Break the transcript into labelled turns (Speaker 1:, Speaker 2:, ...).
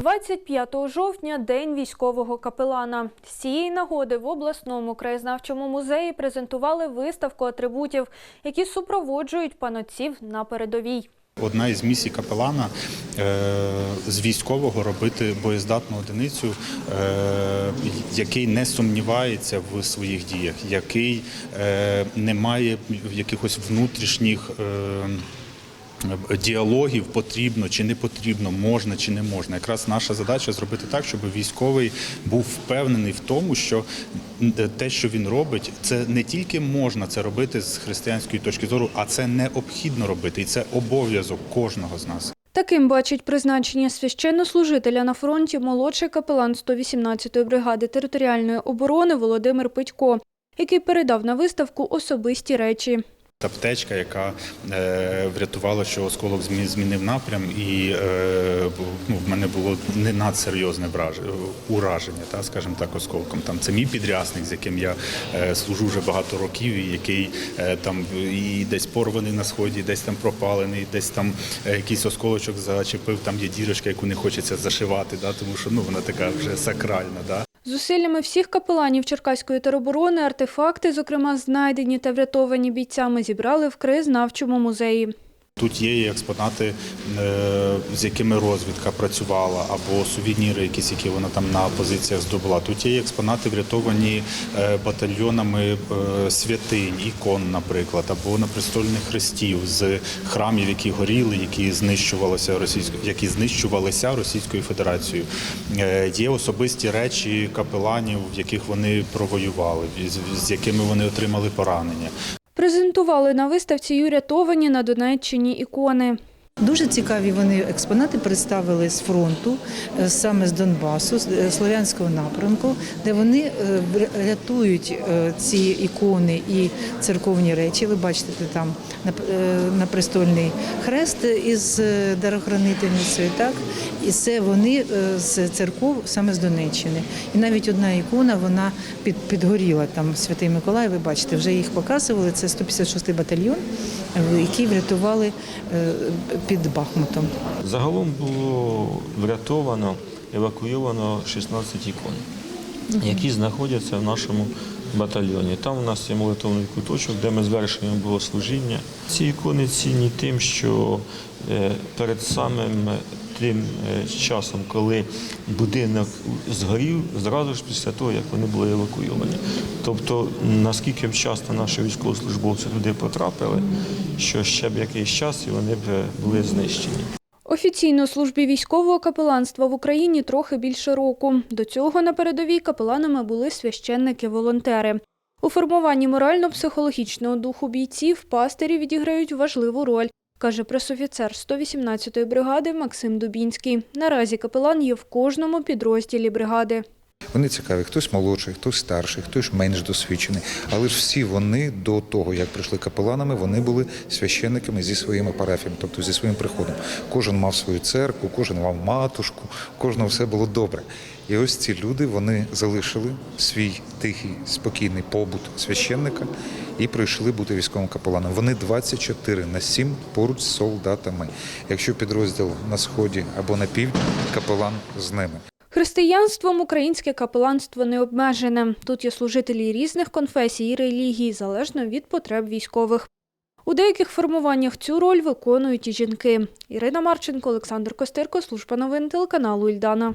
Speaker 1: 25 жовтня – День військового капелана. З цієї нагоди в обласному краєзнавчому музеї презентували виставку атрибутів, які супроводжують панотців на передовій.
Speaker 2: Одна із місій капелана е, з військового робити боєздатну одиницю, е, який не сумнівається в своїх діях, який е, не має якихось внутрішніх. Е, Діалогів потрібно чи не потрібно, можна чи не можна. Якраз наша задача зробити так, щоб військовий був впевнений в тому, що те, що він робить, це не тільки можна це робити з християнської точки зору, а це необхідно робити, і це обов'язок кожного з нас.
Speaker 1: Таким бачить призначення священнослужителя на фронті молодший капелан 118-ї бригади територіальної оборони Володимир Петько, який передав на виставку особисті речі.
Speaker 2: Аптечка, яка е, врятувала, що осколок змі- змінив напрям, і е, ну, в мене було не надсерйозне ураження, та, скажімо так, осколком. Там це мій підрясник, з яким я е, служу вже багато років, і який там і десь порваний на сході, десь там пропалений, десь там якийсь осколочок зачепив, там є дірочка, яку не хочеться зашивати, да, тому що ну, вона така вже сакральна. Да.
Speaker 1: Зусиллями всіх капеланів Черкаської тероборони артефакти, зокрема знайдені та врятовані бійцями, зібрали в краєзнавчому музеї.
Speaker 2: Тут є і експонати, е, з якими розвідка працювала, або сувеніри, якісь, які вона там на позиціях здобула. Тут є і експонати, врятовані е, батальйонами е, святинь, ікон, наприклад, або напрестольних хрестів з храмів, які горіли, які знищувалися російською, які знищувалися Російською Федерацією. Є особисті речі капеланів, в яких вони провоювали, з якими вони отримали поранення.
Speaker 1: Презентували на виставці й урятовані на Донеччині ікони.
Speaker 3: Дуже цікаві вони експонати представили з фронту, е, саме з Донбасу, з е, Слов'янського напрямку, де вони е, рятують ці ікони і церковні речі. Ви бачите там е, напрестольний хрест із дарохранительницею, так і це вони з церков саме з Донеччини. І навіть одна ікона вона під, підгоріла там Святий Миколай. Ви бачите, вже їх показували. Це 156-й батальйон, який врятували під Бахмутом.
Speaker 4: Загалом було врятовано, евакуйовано 16 ікон, які знаходяться в нашому батальйоні. Там у нас є молитовний куточок, де ми звершуємо богослужіння. Ці ікони цінні тим, що е, перед самим тим е, часом, коли будинок згорів, зразу ж після того, як вони були евакуйовані. Тобто, наскільки б часто наші військовослужбовці туди потрапили, що ще б якийсь час і вони б е, були знищені.
Speaker 1: Офіційно службі військового капеланства в Україні трохи більше року. До цього на передовій капеланами були священники-волонтери. У формуванні морально-психологічного духу бійців пастирі відіграють важливу роль, каже пресофіцер 118-ї бригади Максим Дубінський. Наразі капелан є в кожному підрозділі бригади.
Speaker 5: Вони цікаві, хтось молодший, хтось старший, хтось менш досвідчений. Але ж всі вони до того, як прийшли капеланами, вони були священниками зі своїми парафіями, тобто зі своїм приходом. Кожен мав свою церкву, кожен мав матушку, кожного все було добре. І ось ці люди вони залишили свій тихий, спокійний побут священника і прийшли бути військовим капеланом. Вони 24 на 7 поруч з солдатами. Якщо підрозділ на сході або на півдні, капелан з ними.
Speaker 1: Християнством українське капеланство не обмежене. Тут є служителі різних конфесій і релігій, залежно від потреб військових. У деяких формуваннях цю роль виконують і жінки. Ірина Марченко, Олександр Костирко, служба новин телеканалу Ільдана.